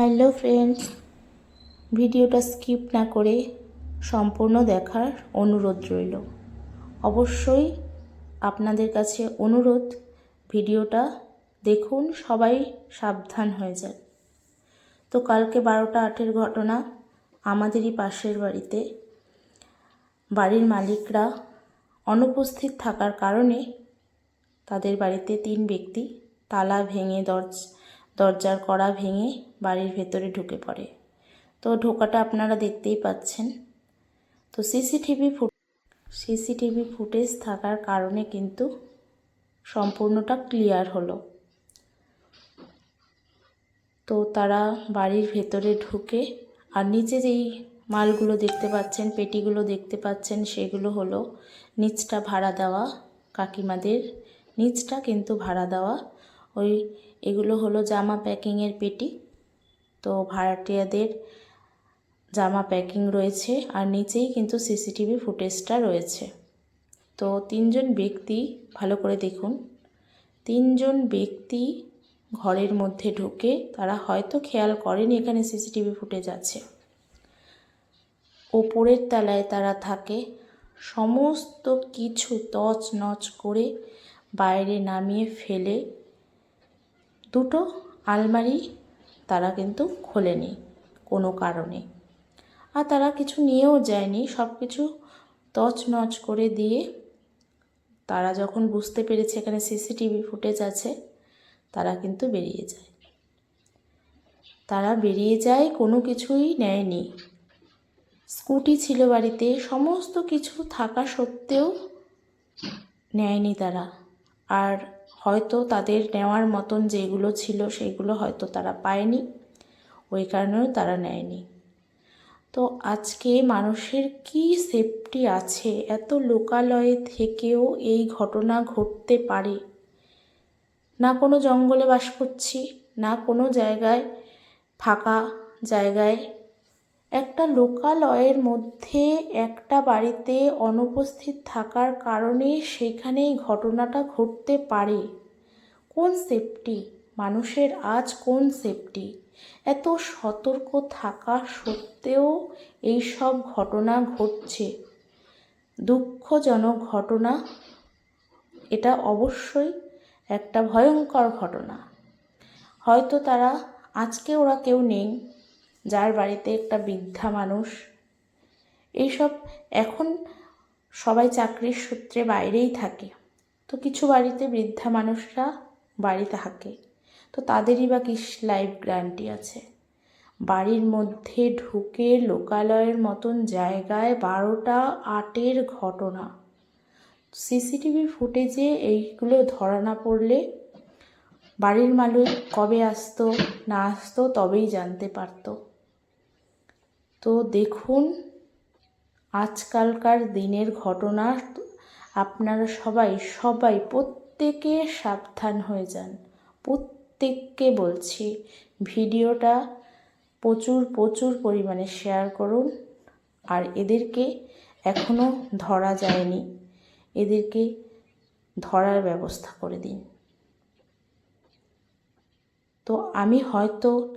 Hello friends, ভিডিওটা skip না করে সম্পূর্ণ দেখার অনুরোধ রইল। অবশ্যই আপনাদের কাছে অনুরোধ, ভিডিওটা দেখুন, সবাই সাবধান হয়ে যান। তো কালকে বারোটা আটের ঘটনা আমাদেরই পাশের বাড়িতে। বাড়ির মালিকরা অনুপস্থিত থাকার কারণে তাদের বাড়িতে তিন ব্যক্তি তালা ভেঙে দরজ দরজার কড়া ভেঙে বাড়ির ভেতরে ঢুকে পড়ে। তো ঢোকাটা আপনারা দেখতেই পাচ্ছেন। তো সিসিটিভি ফুট সিসিটিভি ফুটেজ থাকার কারণে কিন্তু সম্পূর্ণটা ক্লিয়ার হলো। তো তারা বাড়ির ভেতরে ঢুকে আর নিচে যেই মালগুলো দেখতে পাচ্ছেন, পেটিগুলো দেখতে পাচ্ছেন, সেগুলো হলো নিচটা ভাড়া দেওয়া কাকিমাদের নিচটা কিন্তু ভাড়া দেওয়া ওই এগুলো হলো জামা প্যাকিংয়ের পেটি। তো ভাড়াটিয়াদের জামা প্যাকিং রয়েছে আর নিচেই কিন্তু সিসিটিভি ফুটেজটা রয়েছে। তো তিনজন ব্যক্তি, ভালো করে দেখুন, তিনজন ব্যক্তি ঘরের মধ্যে ঢুকে তারা হয়তো খেয়াল করেনি এখানে সিসিটিভি ফুটেজ আছে। ওপরের তলায় তারা থাকে। সমস্ত কিছু তছ নচ করে বাইরে নামিয়ে ফেলে দুটো আলমারি তারা কিন্তু খোলেনি কোনো কারণে। আর তারা কিছু নিয়েও যায়নি সব কিছু তছনছ করে দিয়ে তারা যখন বুঝতে পেরেছে এখানে সিসিটিভি ফুটেজ আছে, তারা কিন্তু বেরিয়ে যায়। তারা বেরিয়ে যায়, কোনো কিছুই নেয়নি। স্কুটি ছিল বাড়িতে, সমস্ত কিছু থাকা সত্ত্বেও নেয়নি তারা। আর হয়তো তাদের নেওয়ার মতন যেগুলো ছিল সেগুলো হয়তো তারা পায়নি। ওই কারণেও তারা নেয়নি। তো আজকে মানুষের কি সেফটি আছে? এত লোকালয়ে থেকেও এই ঘটনা ঘটতে পারে। না কোনো জঙ্গলে বাস করছি, না কোনো জায়গায় ফাঁকা জায়গায় একটা লোকালয়ের মধ্যে একটা বাড়িতে অনুপস্থিত থাকার কারণে সেখানেই ঘটনাটা ঘটতে পারে। কোন সেফটি মানুষের আজ কোন সেফটি এত সতর্ক থাকা সত্ত্বেও এই সব ঘটনা ঘটছে। দুঃখজনক ঘটনা। এটা অবশ্যই একটা ভয়ঙ্কর ঘটনা। হয়তো তারা, আজকে ওরা কেউ নেই। যার বাড়িতে একটা বৃদ্ধা মানুষ। এইসব এখন সবাই চাকরির সূত্রে বাইরেই থাকে। তো কিছু বাড়িতে বৃদ্ধা মানুষরা বাড়ি থাকে। তো তাদেরই বা কি লাইফ গ্যারান্টি আছে। বাড়ির মধ্যে ঢুকে লোকালয়ের মতন জায়গায় বারোটা আটের ঘটনা। সিসিটিভি ফুটেজে এইগুলো ধরা না পড়লে বাড়ির মালিক কবে আসতো, না আসতো তবেই জানতে পারতো। তো দেখুন, আজকালকার দিনের ঘটনা, আপনারা সবাই সবাই প্রত্যেকে সাবধান হয়ে যান। প্রত্যেককে বলছি, ভিডিওটা প্রচুর প্রচুর পরিমাণে শেয়ার করুন। আর এদেরকে এখনও ধরা যায়নি। এদেরকে ধরার ব্যবস্থা করে দিন। তো আমি হয়তো